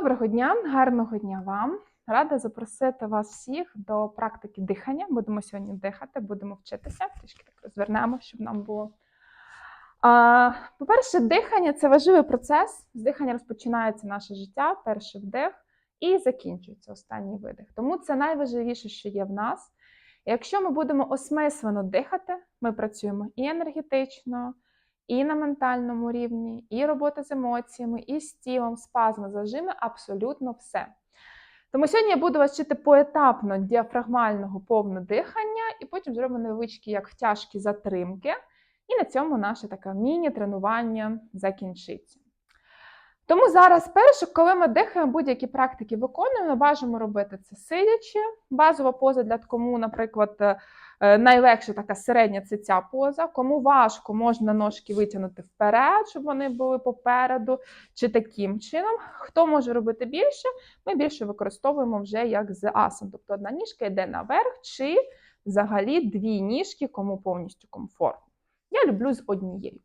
Доброго дня, гарного дня вам. Рада запросити вас всіх до практики дихання. Будемо сьогодні дихати, будемо вчитися. Трішки так розвернемо, щоб нам було. По-перше, дихання це важливий процес. З дихання розпочинається наше життя, перший вдих, і закінчується останній видих. Тому це найважливіше, що є в нас. Якщо ми будемо осмислено дихати, ми працюємо і енергетично, і на ментальному рівні, і робота з емоціями, і з тілом, спазми, зажими, абсолютно все. Тому сьогодні я буду вас вчити поетапно діафрагмального повного дихання, і потім зробимо невеличкі як втяжкі затримки. І на цьому наше таке міні-тренування закінчиться. Тому зараз, перше, коли ми дихаємо, будь-які практики виконуємо, бажано робити це сидячи. Базова поза для кому, наприклад, е, найлегше така середня це ця поза. Кому важко, можна ножки витягнути вперед, щоб вони були попереду, чи таким чином. Хто може робити більше, ми більше використовуємо вже як з асан. Тобто одна ніжка йде наверх, чи взагалі дві ніжки, кому повністю комфортно. Я люблю з однією.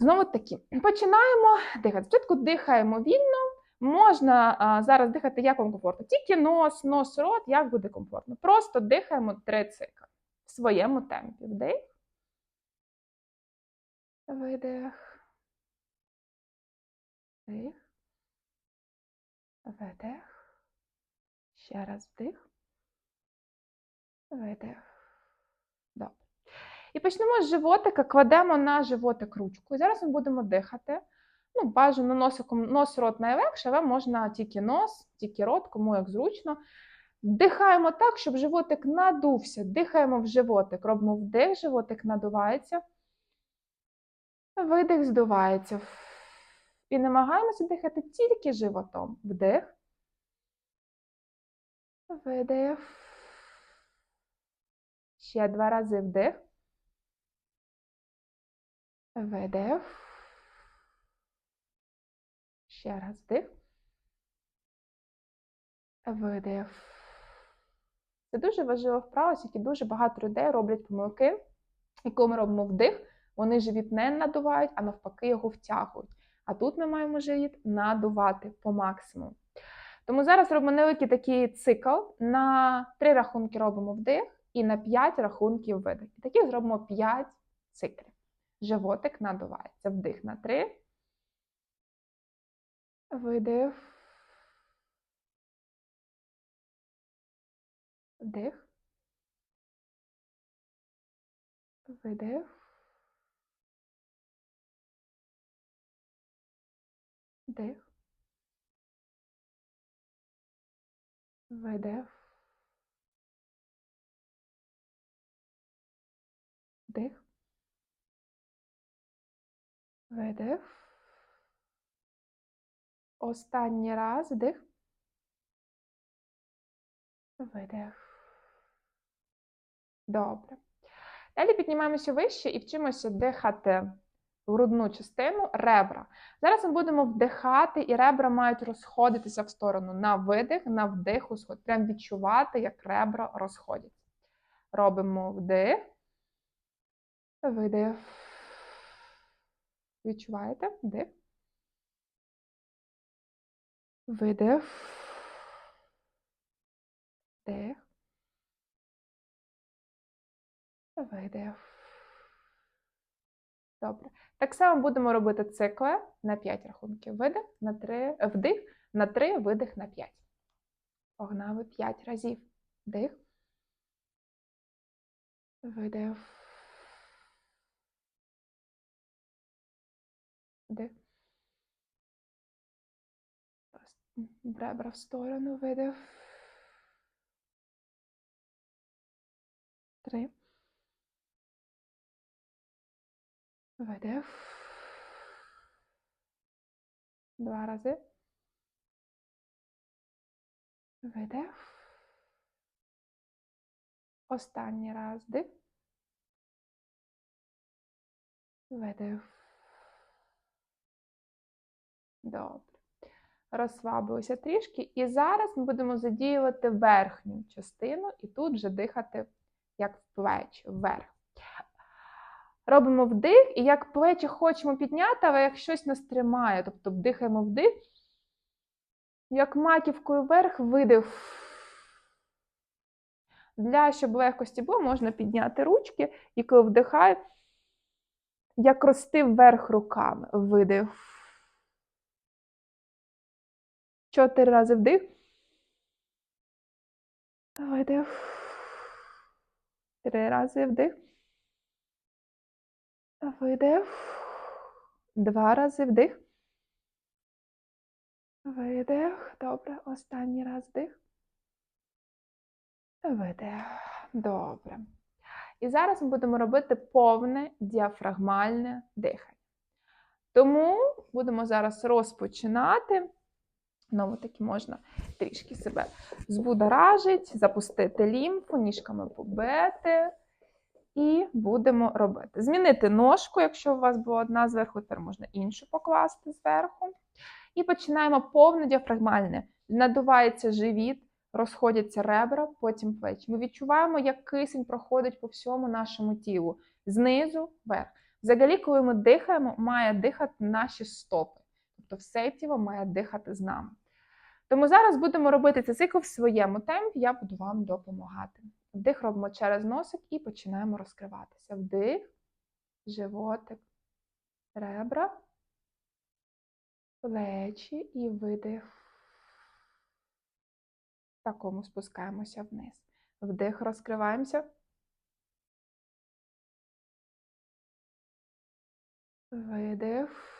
Знову таки, починаємо дихати. Спочатку дихаємо вільно. Можна а, зараз дихати як вам комфортно. Тільки нос, нос, рот, як буде комфортно. Просто дихаємо три цикли в своєму темпі. Вдих. Видих. Вдих. Видих. Ще раз вдих. Видих. І почнемо з животика, кладемо на животик ручку. І зараз ми будемо дихати. Ну, бажано носиком, нос, рот найлегше, але можна тільки нос, тільки рот, кому як зручно. Дихаємо так, щоб животик надувся. Дихаємо в животик. Робимо вдих, животик надувається. Видих здувається. І намагаємося дихати тільки животом. Вдих. Видих. Ще два рази вдих. Видих. Ще раз вдих. Видих. Це дуже важлива вправа, оскільки дуже багато людей роблять помилки. І коли ми робимо вдих, вони живіт не надувають, а навпаки його втягують. А тут ми маємо живіт надувати по максимуму. Тому зараз робимо невеликий такий цикл. На три рахунки робимо вдих і на п'ять рахунків видих. І таких зробимо п'ять циклів. Животик надувається. Вдих на три. Видих. Вдих. Видих. Вдих. Видих. Вдих. Видих. Останній раз вдих. Видих. Добре. Далі піднімаємося вище і вчимося дихати в грудну частину ребра. Зараз ми будемо вдихати, і ребра мають розходитися в сторону на видих, на вдих, усход. Прям відчувати, як ребра розходяться. Робимо вдих, видих. Відчуваєте? Вдих. Видих. Вдих. Видих. Добре. Так само будемо робити цикли на 5 рахунків. Видих на 3, вдих на 3, видих на 5. Погнали 5 разів. Вдих. Видих. Вдих. Ребра в сторону, видих. Три. Видих. Два рази. Видих. Останній раз дих. Добре. Розслабилися трішки. І зараз ми будемо задіювати верхню частину і тут вже дихати як в плечі, вверх. Робимо вдих, і як плечі хочемо підняти, але як щось нас тримає. Тобто вдихаємо вдих, Як маківкою вверх, видих. Для щоб легкості було, можна підняти ручки і коли вдихаю, як рости вверх руками. Видих. Чотири рази вдих. Видих. Три рази вдих. Видих. Два рази вдих. Видих. Добре. Останній раз вдих. Видих. Добре. І зараз ми будемо робити повне діафрагмальне дихання. Тому будемо зараз розпочинати. Знову таки можна трішки себе збудоражити, запустити лімфу, ніжками побити. І будемо робити. Змінити ножку, якщо у вас була одна зверху, тепер можна іншу покласти зверху. І починаємо повне діафрагмальне. Надувається живіт, розходяться ребра, потім плечі. Ми відчуваємо, як кисень проходить по всьому нашому тілу, знизу вверх. Взагалі, коли ми дихаємо, має дихати наші стопи. Тобто все тіло має дихати з нами. Тому зараз будемо робити цей цикл в своєму темпі, я буду вам допомагати. Вдих робимо через носик і починаємо розкриватися. Вдих, животик, ребра, плечі і видих. Такому спускаємося вниз. Вдих, розкриваємося. Видих.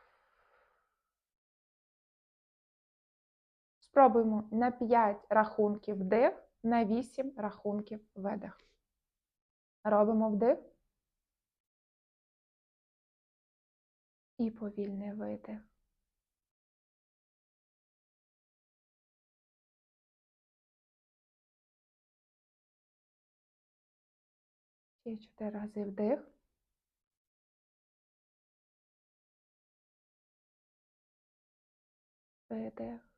Спробуємо на 5 рахунків вдих, на 8 рахунків видих. Робимо вдих. І повільний видих. Ще 4 рази вдих. Видих.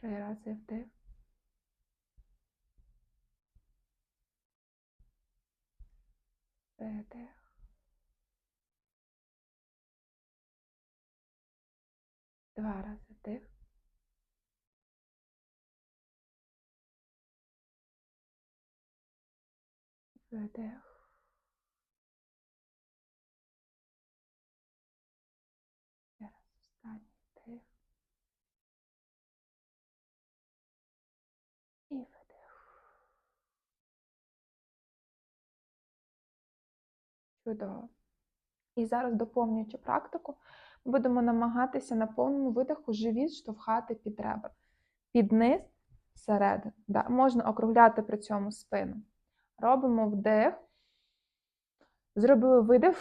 Три рази вдих. Видих. Два рази вдих. Видих. Ще раз останній вдих. І видих. Чудово. І зараз, доповнюючи практику, будемо намагатися на повному видиху живіт штовхати під ребра. Під низ, всередину. Да. Можна округляти при цьому спину. Робимо вдих. Зробили видих.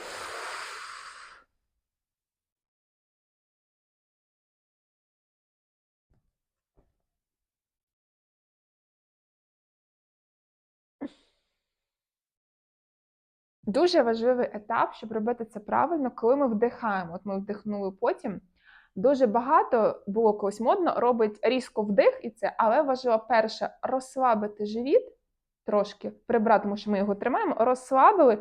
Дуже важливий етап, щоб робити це правильно, коли ми вдихаємо. От ми вдихнули потім. Дуже багато було колись модно, робить різко вдих і це, але важливо перше розслабити живіт, трошки прибрати, тому що ми його тримаємо, розслабили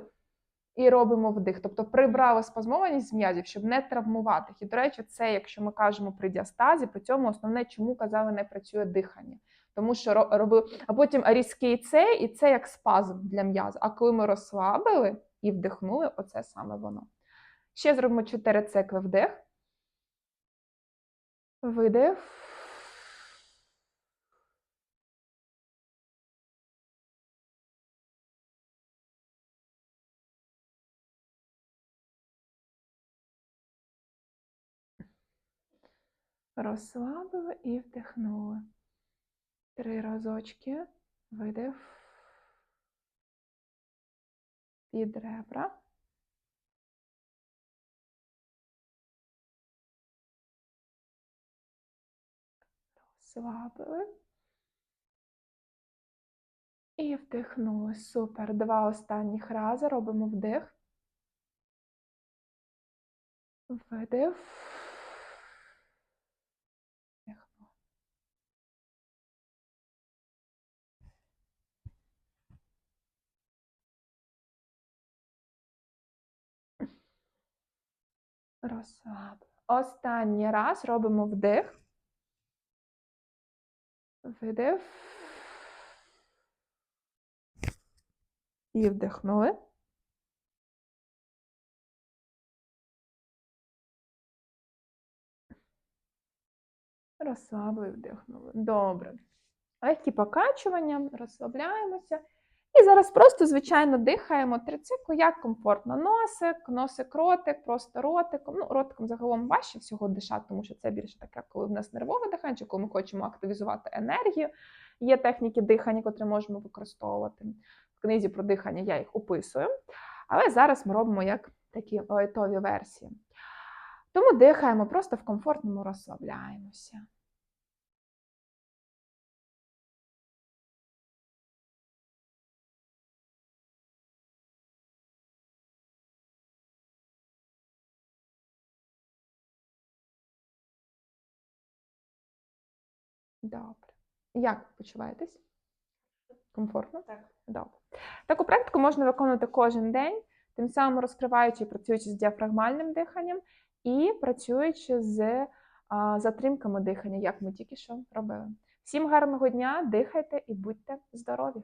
і робимо вдих. Тобто прибрали спазмованість з м'язів, щоб не травмувати. І, до речі, це, якщо ми кажемо при діастазі, при цьому основне, чому казали, не працює дихання. Тому що робив, а потім різкий це, і це як спазм для м'язу. А коли ми розслабили і вдихнули, оце саме воно. Ще зробимо 4 цикли вдих. Видих. Розслабили і вдихнули. Три разочки. Видих. під ребра. Розслабили. І вдихнули. Супер. Два останніх рази робимо вдих. Видих. Розслабили. Останній раз робимо вдих. Видих. І вдихнули. Розслабили, вдихнули. Добре. Легкі покачування, розслабляємося. І зараз просто, звичайно, дихаємо трицикл, як комфортно. Носик, носик, ротик, просто ротиком. Ну, ротиком загалом важче всього дишати, тому що це більше таке, коли в нас нервове дихання, коли ми хочемо активізувати енергію. Є техніки дихання, котрі можемо використовувати. В книзі про дихання я їх описую. Але зараз ми робимо як такі лайтові версії. Тому дихаємо, просто в комфортному розслабляємося. Добре. Як ви почуваєтесь? Комфортно? Так. Добре. Таку практику можна виконувати кожен день, тим самим розкриваючи і працюючи з діафрагмальним диханням і працюючи з а, затримками дихання, як ми тільки що робили. Всім гарного дня, дихайте і будьте здорові!